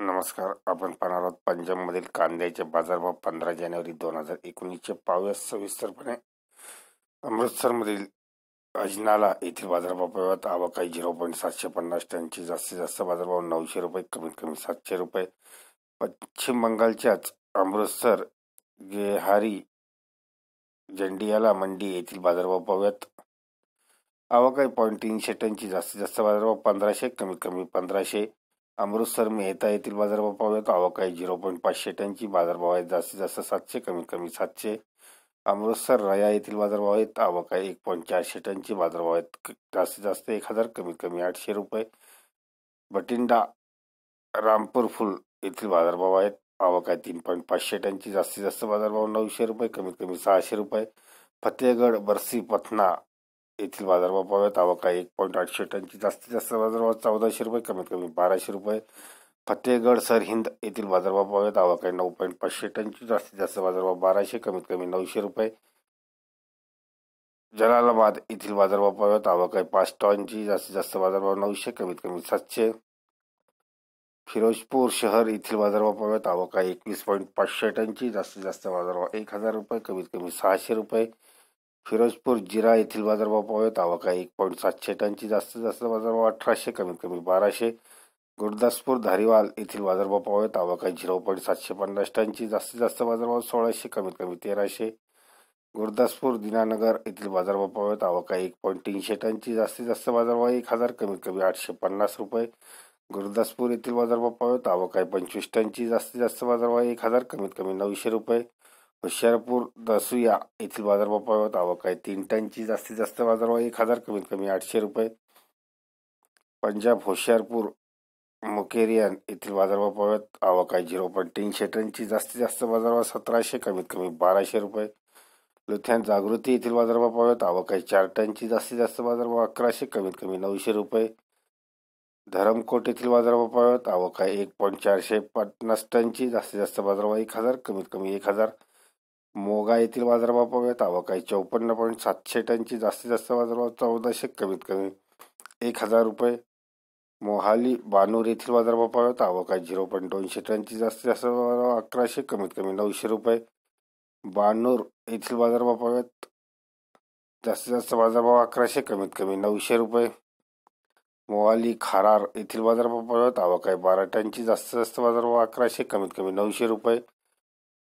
नमस्कार. आपण पाहणार आहोत पंजाबमधील कांद्याचे बाजारभाव पंधरा जानेवारी दोन हजार एकोणीसचे पाहूया सविस्तरपणे. अमृतसरमधील अजनाला येथील बाजारभाव पाहूयात. आवकाई झिरो पॉईंट सातशे पन्नास टनची. जास्तीत जास्त बाजारभाव नऊशे रुपये कमीत कमी सातशे रुपये. पश्चिम बंगालच्याच अमृतसर गेहारी जंडियाला मंडी येथील बाजारभाव पाहूयात. आवकाई पॉईंट तीनशे टनची. जास्तीत जास्त बाजारभाव पंधराशे कमीत कमी पंधराशे. अमृतसर मेहता येथील बाजारभाव पाहूयात आवक आहे. झिरो पॉईंट पाचशे टनची बाजारभाव आहे. जास्तीत जास्त सातशे कमीत कमी सातशे. अमृतसर रया येथील बाजारभाव आहेत आवक आहे. एक पॉईंट चारशे टनची बाजारभाव आहेत जास्तीत जास्त एक हजार कमीत कमी आठशे रुपये. बटिंडा रामपूर फुल येथील बाजारभाव आहेत. आवक आहे. तीन पॉईंट पाचशे टनची जास्तीत जास्त बाजारभाव नऊशे रुपये कमीत कमी सहाशे रुपये. फतेहगड बरसी पथना येथील बाजारभाव पाहूया तावका एक पॉईंट आठशे टनची. जास्तीत जास्त बाजारभाव चौदाशे रुपये कमीत कमी बाराशे रुपये. फतेहगड सरहिंद येथील बाजारभाव पाहूया तावका नऊ पॉईंट पाचशे टनची. जास्तीत जास्त बाजारभाव बाराशे कमीत कमी नऊशे रुपये. जलालाबाद येथील बाजारभाव पाहूया तावका पाच टनची. जास्तीत जास्त बाजारभाव नऊशे कमीत कमी सातशे. फिरोजपूर शहर येथील बाजारभाव पाहूया तावका एकवीस पॉईंट पाचशे टनची. जास्तीत जास्त बाजारभाव एक हजार रुपये कमीत कमी सहाशे रुपये. फिरोजपूर जिरा येथील बाजारभाव पाहूयात आवका एक पॉईंट सातशे टनची जास्तीत जास्त बाजारभाव अठराशे कमीत कमी बाराशे. गुरदासपूर धारीवाल येथील बाजारभाव पाहूयात आवका झिरो पॉईंट सातशे पन्नास टनची जास्तीत जास्त बाजारभाव सोळाशे कमीत कमी तेराशे. गुरदासपूर दिनानगर येथील बाजारभाव पाहूयात आवका एक पॉईंट तीनशे टनची जास्तीत जास्त बाजारभाव एक हजार कमीत कमी आठशे पन्नास रुपये. गुरुदासपूर येथील बाजारभाव पाहूयात आवका पंचवीस टनची जास्तीत जास्त बाजारभाव एक हजार कमीत कमी नऊशे रुपये. होशियारपूर दसुया येथील बाजारभाव आवक आहे. तीन टनची जास्तीत जास्त बाजारभाव एक हजार कमीत कमी आठशे रुपये. पंजाब हुशारपूर मुकेरियन येथील बाजारभाव आवक आहे. झिरो पॉईंट तीनशे टनची जास्तीत जास्त बाजारभाव सतराशे कमीत कमी बाराशे रुपये. लुथियान जागृती येथील बाजारभावात आवक आहे. चार टनची जास्तीत जास्त बाजारभाव अकराशे कमीत कमी नऊशे रुपये. धरमकोट येथील बाजारभाव आवक आहे. एक पॉईंट चारशे पन्नास टनची जास्तीत जास्त बाजारभाव एक हजार कमीत कमी एक हजार. मोगा येथील बाजारभाव पाहूयात. आवक चौपन्न पॉईंट सातशे टनची जास्तीत जास्त बाजारभाव चौदाशे कमीत कमी. एक हजार रुपये. मोहाली बानूर येथील बाजारभाव पाहूयात. आवक झिरो पॉईंट दोनशे टनची जास्तीत जास्त बाजारभाव अकराशे कमीत कमी. नऊशे रुपये. बानूर येथील बाजारभाव पाहूयात. जास्तीत जास्त बाजारभाव अकराशे कमीत कमी. नऊशे रुपये. मोहाली खारार येथील बाजारभाव पाहूयात. आवक बारा टनची जास्तीत जास्त बाजारभाव अकराशे कमीत कमी. नऊशे रुपये.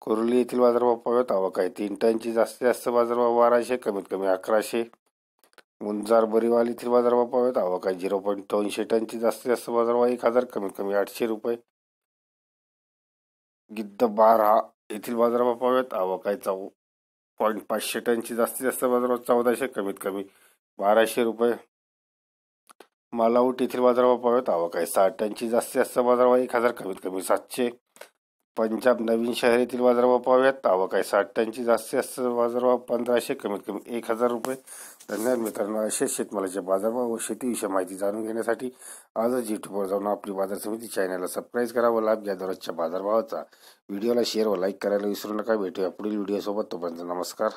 कुर्ली येथील बाजारभाव पावत आवक आहे. तीन टनची जास्तीत जास्त बाजारभाव बाराशे कमीत कमी अकराशे. मुंजार बरीवाल येथील बाजारभाव पाहत आवक आहे. झिरो पॉईंट दोनशे टनची जास्तीत जास्त बाजारभाव एक हजार कमीत कमी आठशे रुपये. गिद्द बारा येथील बाजारभाव पाहत आवक आहे. चौ पॉईंट पाचशे टनची जास्तीत जास्त बाजारभाव चौदाशे कमीत कमी बाराशे रुपये. मालाऊट येथील बाजारभाव पाहत आवक आहे. साठ टनची जास्तीत जास्त बाजारभाव एक हजार कमीत कमी सातशे. पंजाब नवीन शहर येथील बाजारभाव पाहूयात. आवक आहे साठ टनची जास्तीत जास्त बाजारभाव पंधराशे कमीत कमी एक हजार रुपये. धन्यवाद मित्रांनो असेच शेतमालाचे बाजारभाव व शेतीविषयी माहिती जाणून घेण्यासाठी आजच यूट्यूबवर जाऊन आपली बाजार समिती चॅनलला सबस्क्राईब करा व लाभ घ्या दररोजच्या बाजारभावाचा. व्हिडिओला शेअर व लाईक करायला विसरू नका. भेटूया पुढील व्हिडिओसोबत. तोपर्यंत नमस्कार.